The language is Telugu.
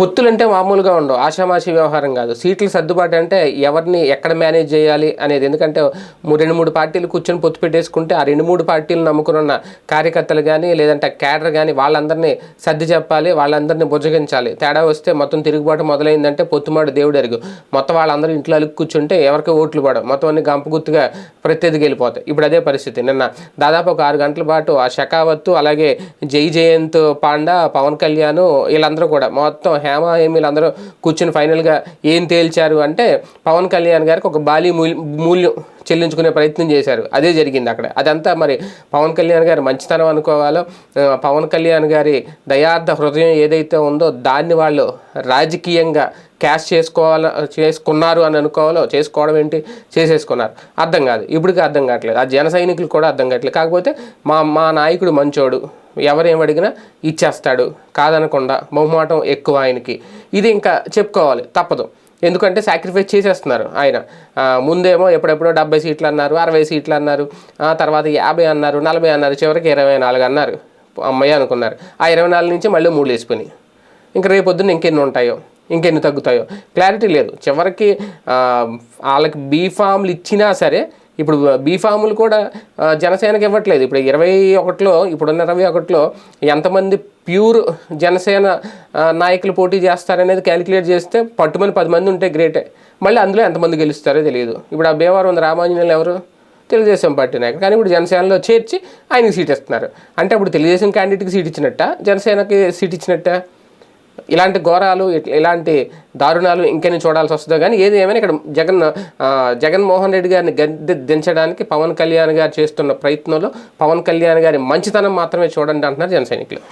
పొత్తులంటే మామూలుగా ఉండవు. ఆషామాషి వ్యవహారం కాదు. సీట్ల సర్దుబాటు అంటే ఎవరిని ఎక్కడ మేనేజ్ చేయాలి అనేది. ఎందుకంటే రెండు మూడు పార్టీలు కూర్చొని పొత్తు పెట్టేసుకుంటే ఆ రెండు మూడు పార్టీలు నమ్ముకున్న కార్యకర్తలు కానీ లేదంటే క్యాడర్ కానీ వాళ్ళందరినీ సర్ది చెప్పాలి వాళ్ళందరినీ బుజ్జగించాలి. తేడా వస్తే మొత్తం తిరుగుబాటు మొదలైందంటే పొత్తుమాడు దేవుడు ఎరుగు మొత్తం వాళ్ళందరూ ఇంట్లో అలుగు కూర్చుంటే ఎవరికి ఓట్లు పడవు. మొత్తం అన్ని గంప గుర్తుగా ప్రత్యర్థికి వెళ్ళిపోతాయి. ఇప్పుడు అదే పరిస్థితి. నిన్న దాదాపు ఒక ఆరు గంటల పాటు ఆ షకావత్తు అలాగే జై జయంత్ పాండా పవన్ కళ్యాణ్ వీళ్ళందరూ కూడా మొత్తం హేమ వీళ్ళందరూ కూర్చుని ఫైనల్గా ఏం తేల్చారు అంటే పవన్ కళ్యాణ్ గారికి ఒక బాలీ మూల్యం మూల్యం చెల్లించుకునే ప్రయత్నం చేశారు. అదే జరిగింది అక్కడ. అదంతా మరి పవన్ కళ్యాణ్ గారి మంచితనం అనుకోవాలో పవన్ కళ్యాణ్ గారి దయార్థ హృదయం ఏదైతే ఉందో దాన్ని వాళ్ళు రాజకీయంగా క్యాష్ చేసుకోవాల చేసుకున్నారు అని అనుకోవాలో చేసుకోవడం ఏంటి? చేసేసుకున్నారు. అర్థం కాదు. ఇప్పటికీ అర్థం కావట్లేదు. ఆ జన సైనికులు కూడా అర్థం కావట్లేదు. కాకపోతే మా మా నాయకుడు మంచోడు. ఎవరేం అడిగినా ఇచ్చేస్తాడు. కాదనకుండా బహుమాటం ఎక్కువ ఆయనకి. ఇది ఇంకా చెప్పుకోవాలి. తప్పదు. ఎందుకంటే సాక్రిఫైస్ చేసేస్తున్నారు ఆయన. ముందేమో ఎప్పుడెప్పుడో డెబ్బై సీట్లు అన్నారు అరవై సీట్లు అన్నారు ఆ తర్వాత యాభై అన్నారు నలభై అన్నారు చివరికి ఇరవై నాలుగు అన్నారు. అమ్మాయి అనుకున్నారు. ఆ ఇరవై నాలుగు నుంచి మళ్ళీ మూడు వేసిపోయినాయి ఇంకా రేపొద్దున ఇంకెన్ని ఉంటాయో ఇంకెన్ని తగ్గుతాయో క్లారిటీ లేదు. చివరికి వాళ్ళకి బీఫామ్లు ఇచ్చినా సరే ఇప్పుడు బీఫాములు కూడా జనసేనకి ఇవ్వట్లేదు. ఇప్పుడు ఇరవై ఒకటిలో ఇప్పుడున్న ఇరవై ఒకటిలో ఎంతమంది ప్యూర్ జనసేన నాయకులు పోటీ చేస్తారనేది క్యాలిక్యులేట్ చేస్తే పట్టుమని పది మంది ఉంటే గ్రేటే. మళ్ళీ అందులో ఎంతమంది గెలుస్తారో తెలియదు. ఇప్పుడు ఆ భీమవరం ఉంది రామాంజనేయులు ఎవరు? తెలుగుదేశం పార్టీ నాయకుడు కానీ ఇప్పుడు జనసేనలో చేర్చి ఆయనకి సీట్ ఇస్తున్నారు. అంటే ఇప్పుడు తెలుగుదేశం క్యాండిడేట్కి సీట్ ఇచ్చినట్ట? జనసేనకి సీట్ ఇచ్చినట్ట? ఇలాంటి ఘోరాలు ఇలాంటి దారుణాలు ఇంకెన్ని చూడాల్సి వస్తుందో కానీ ఏది ఏమైనా ఇక్కడ జగన్ జగన్మోహన్ రెడ్డి గారిని గద్దె దించడానికి పవన్ కళ్యాణ్ గారు చేస్తున్న ప్రయత్నంలో పవన్ కళ్యాణ్ గారి మంచితనం మాత్రమే చూడండి అంటున్నారు జన సైనికులు.